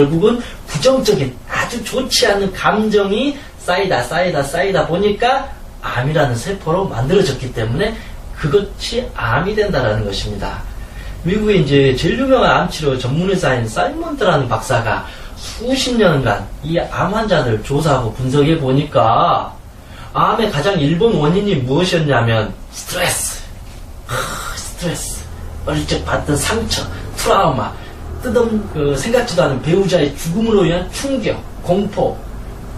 결국은 부정적인 아주 좋지 않은 감정이 쌓이다 쌓이다 쌓이다 보니까 암이라는 세포로 만들어졌기 때문에 그것이 암이 된다라는 것입니다. 미국의 이제 제일 유명한 암치료 전문의사인 사이먼트라는 박사가 수십 년간 이 암 환자들 조사하고 분석해 보니까 암의 가장 일본 원인이 무엇이었냐면 스트레스, 하, 스트레스, 어릴 적 받던 상처, 트라우마, 뜨던 그 생각지도 않은 배우자의 죽음으로 인한 충격, 공포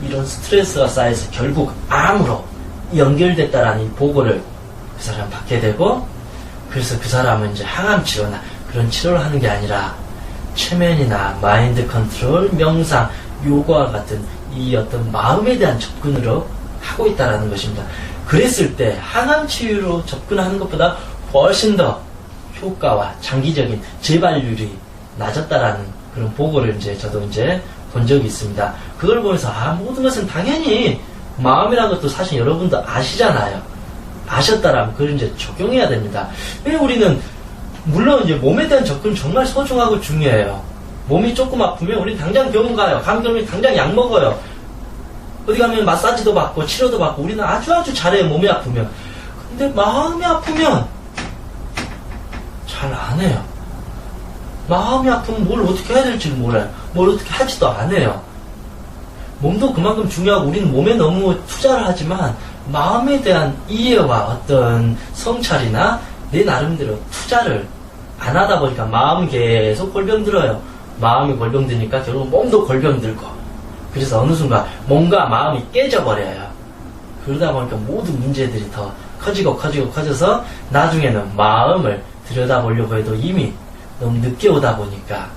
이런 스트레스가 쌓여서 결국 암으로 연결됐다라는 이 보고를 그 사람 받게 되고 그래서 그 사람은 이제 항암 치료나 그런 치료를 하는 게 아니라 최면이나 마인드 컨트롤, 명상, 요가와 같은 이 어떤 마음에 대한 접근으로 하고 있다라는 것입니다. 그랬을 때 항암 치유로 접근하는 것보다 훨씬 더 효과와 장기적인 재발률이 낮았다라는 그런 보고를 이제 저도 이제 본 적이 있습니다. 그걸 보면서 아 모든 것은 당연히 마음이라는 것도 사실 여러분도 아시잖아요. 아셨다라면 그걸 이제 적용해야 됩니다. 왜 우리는 물론 이제 몸에 대한 접근 정말 소중하고 중요해요. 몸이 조금 아프면 우리 당장 병원 가요. 감기면 당장 약 먹어요. 어디 가면 마사지도 받고 치료도 받고 우리는 아주 아주 잘해요. 몸이 아프면. 근데 마음이 아프면 잘 안 해요. 마음이 아프면 뭘 어떻게 해야 될지 몰라요. 뭘 어떻게 하지도 안 해요. 몸도 그만큼 중요하고 우리는 몸에 너무 투자를 하지만 마음에 대한 이해와 어떤 성찰이나 내 나름대로 투자를 안 하다 보니까 마음이 계속 골병 들어요. 마음이 골병 드니까 결국 몸도 골병 들고 그래서 어느 순간 몸과 마음이 깨져버려요. 그러다 보니까 모든 문제들이 더 커지고 커지고 커져서 나중에는 마음을 들여다보려고 해도 이미 너무 늦게 오다 보니까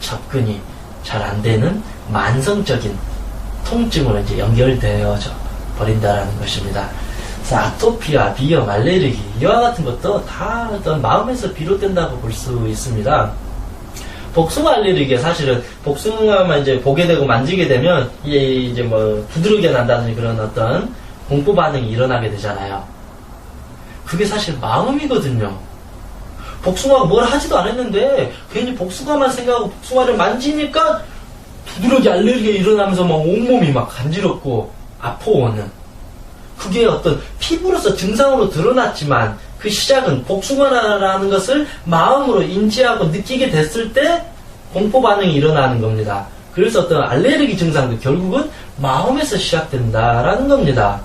접근이 잘 안 되는 만성적인 통증으로 이제 연결되어져 버린다라는 것입니다. 그래서 아토피와 비염, 알레르기 이와 같은 것도 다 어떤 마음에서 비롯된다고 볼 수 있습니다. 복숭아 알레르기가 사실은 복숭아만 이제 보게 되고 만지게 되면 이게 이제 뭐 부드럽게 난다든지 그런 어떤 공포 반응이 일어나게 되잖아요. 그게 사실 마음이거든요. 복숭아가 뭘 하지도 않았는데 괜히 복숭아만 생각하고 복숭아를 만지니까 부드럽게 알레르기가 일어나면서 막 온몸이 막 간지럽고 아파오는 그게 어떤 피부로서 증상으로 드러났지만 그 시작은 복숭아라는 것을 마음으로 인지하고 느끼게 됐을 때 공포 반응이 일어나는 겁니다. 그래서 어떤 알레르기 증상도 결국은 마음에서 시작된다라는 겁니다.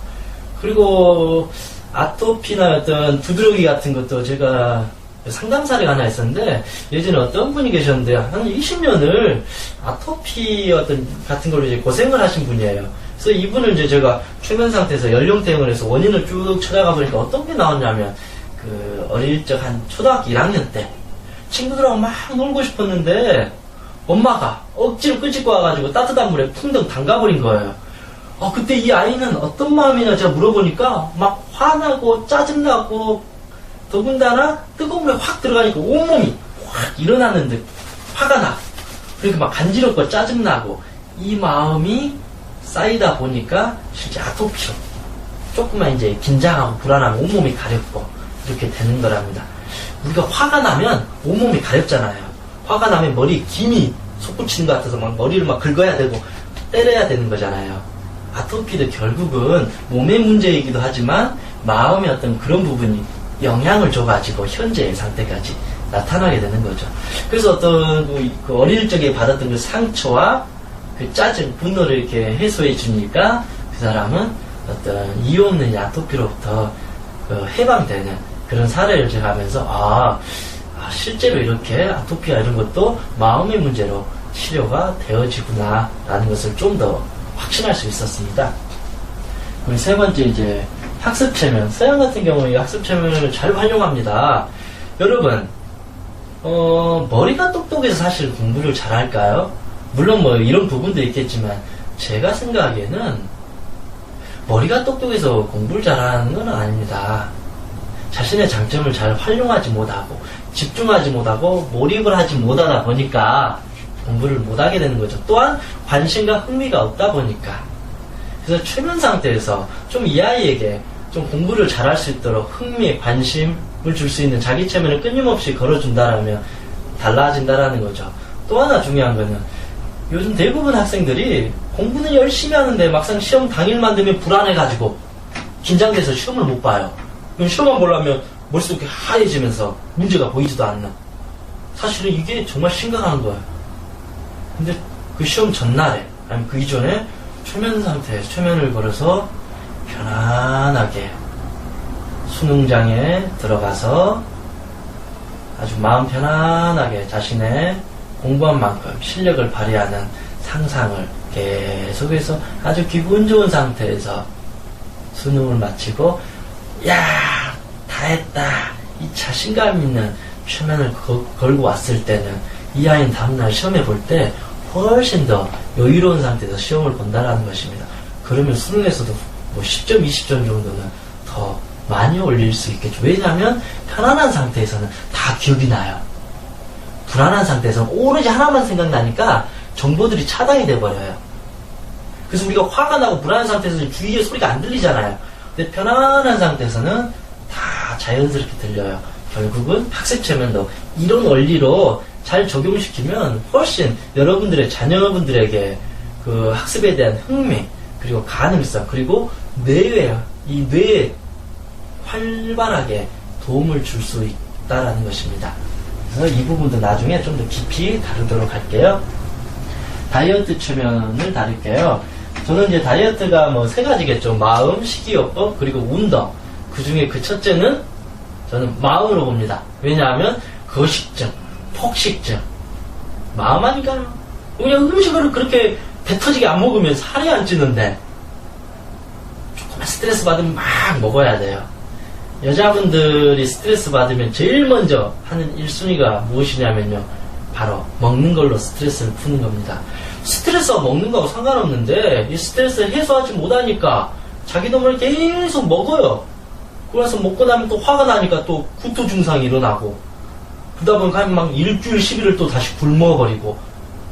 그리고 아토피나 어떤 두드러기 같은 것도 제가 상담 사례가 하나 있었는데 예전에 어떤 분이 계셨는데 한 20년을 아토피 어떤 같은 걸로 이제 고생을 하신 분이에요. 그래서 이분을 이제 제가 최면 상태에서 연령 대응을 해서 원인을 쭉 찾아가 보니까 어떤 게 나왔냐면 그 어릴 적 한 초등학교 1학년 때 친구들하고 막 놀고 싶었는데 엄마가 억지로 끄집고 와가지고 따뜻한 물에 풍덩 담가버린 거예요. 아, 그때 이 아이는 어떤 마음이냐 제가 물어보니까 막 화나고 짜증나고 더군다나 뜨거운 물에 확 들어가니까 온몸이 확 일어나는 듯 화가 나. 그러니까 막 간지럽고 짜증나고 이 마음이 쌓이다 보니까 실제 아토피로 조금만 이제 긴장하고 불안하면 온몸이 가렵고 이렇게 되는 거랍니다. 우리가 화가 나면 온몸이 가렵잖아요. 화가 나면 머리에 김이 솟구치는 것 같아서 막 머리를 막 긁어야 되고 때려야 되는 거잖아요. 아토피도 결국은 몸의 문제이기도 하지만 마음의 어떤 그런 부분이 영향을 줘가지고 현재의 상태까지 나타나게 되는 거죠. 그래서 어떤 그- 그 어릴 적에 받았던 그 상처와 그 짜증, 분노를 이렇게 해소해 주니까 그 사람은 어떤 이유 없는 이 아토피로부터 그 해방되는 그런 사례를 제가 하면서 아, 아, 실제로 이렇게 아토피와 이런 것도 마음의 문제로 치료가 되어지구나 라는 것을 좀 더 확신할 수 있었습니다. 그리고 세 번째 이제 학습 체면. 서양 같은 경우에 이 학습 체면을 잘 활용합니다. 여러분, 어, 머리가 똑똑해서 사실 공부를 잘할까요? 물론 뭐 이런 부분도 있겠지만 제가 생각하기에는 머리가 똑똑해서 공부를 잘하는 건 아닙니다. 자신의 장점을 잘 활용하지 못하고 집중하지 못하고 몰입을 하지 못하다 보니까 공부를 못하게 되는 거죠. 또한 관심과 흥미가 없다 보니까 그래서 최면 상태에서 좀 이 아이에게 좀 공부를 잘할 수 있도록 흥미, 관심을 줄 수 있는 자기 체면을 끊임없이 걸어준다라면 달라진다라는 거죠. 또 하나 중요한 거는 요즘 대부분 학생들이 공부는 열심히 하는데 막상 시험 당일만 되면 불안해가지고 긴장돼서 시험을 못 봐요. 시험만 보려면 머릿속이 하얘지면서 문제가 보이지도 않는. 사실은 이게 정말 심각한 거예요. 근데 그 시험 전날에, 아니면 그 이전에 최면 상태에서 최면을 걸어서 편안하게 수능장에 들어가서 아주 마음 편안하게 자신의 공부한 만큼 실력을 발휘하는 상상을 계속해서 아주 기분 좋은 상태에서 수능을 마치고 야, 다 했다. 이 자신감 있는 최면을 거- 걸고 왔을 때는 이 아이는 다음날 시험에 볼 때 훨씬 더 여유로운 상태에서 시험을 본다라는 것입니다. 그러면 수능에서도 뭐 10점, 20점 정도는 더 많이 올릴 수 있겠죠. 왜냐하면 편안한 상태에서는 다 기억이 나요. 불안한 상태에서는 오로지 하나만 생각나니까 정보들이 차단이 돼버려요. 그래서 우리가 화가 나고 불안한 상태에서 주위에 소리가 안 들리잖아요. 근데 편안한 상태에서는 다 자연스럽게 들려요. 결국은 학습 체면도 이런 원리로 잘 적용시키면 훨씬 여러분들의 자녀분들에게 그 학습에 대한 흥미 그리고 가능성 그리고 뇌에 이 뇌에 활발하게 도움을 줄 수 있다라는 것입니다. 그래서 이 부분도 나중에 좀 더 깊이 다루도록 할게요. 다이어트 최면을 다룰게요. 저는 이제 다이어트가 뭐 세 가지겠죠. 마음, 식이요법, 그리고 운동. 그 중에 그 첫째는 저는 마음으로 봅니다. 왜냐하면 거식증, 폭식증. 마음 아닌가요? 그냥 음식을 그렇게 배 터지게 안 먹으면 살이 안 찌는데 조금만 스트레스 받으면 막 먹어야 돼요. 여자분들이 스트레스 받으면 제일 먼저 하는 1순위가 무엇이냐면요. 바로 먹는 걸로 스트레스를 푸는 겁니다. 스트레스와 먹는 거하고 상관없는데 이 스트레스를 해소하지 못하니까 자기 놈을 계속 먹어요. 그래서 먹고 나면 또 화가 나니까 또 구토 증상이 일어나고 그러다 보니까 막 일주일, 10일을 또 다시 굶어버리고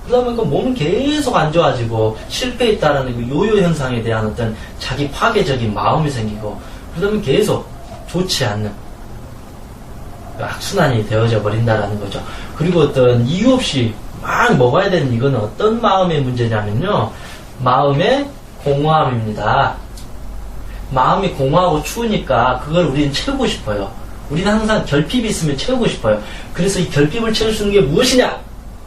그러다 보니까 몸은 계속 안 좋아지고 실패했다라는 그 요요 현상에 대한 어떤 자기 파괴적인 마음이 생기고 그러다 보면 계속 좋지 않는 그 악순환이 되어져 버린다라는 거죠. 그리고 어떤 이유 없이 막 먹어야 되는 이거는 어떤 마음의 문제냐면요. 마음의 공허함입니다. 마음이 공허하고 추우니까 그걸 우리는 채우고 싶어요. 우리는 항상 결핍이 있으면 채우고 싶어요. 그래서 이 결핍을 채울 수 있는 게 무엇이냐?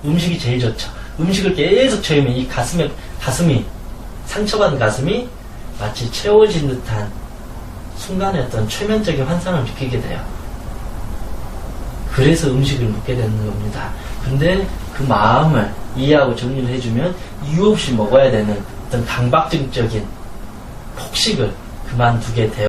음식이 제일 좋죠. 음식을 계속 채우면 이 가슴에, 가슴이, 상처받은 가슴이 마치 채워진 듯한 순간의 어떤 최면적인 환상을 느끼게 돼요. 그래서 음식을 먹게 되는 겁니다. 근데 그 마음을 이해하고 정리를 해주면 이유 없이 먹어야 되는 어떤 강박증적인 폭식을 그만두게 돼요.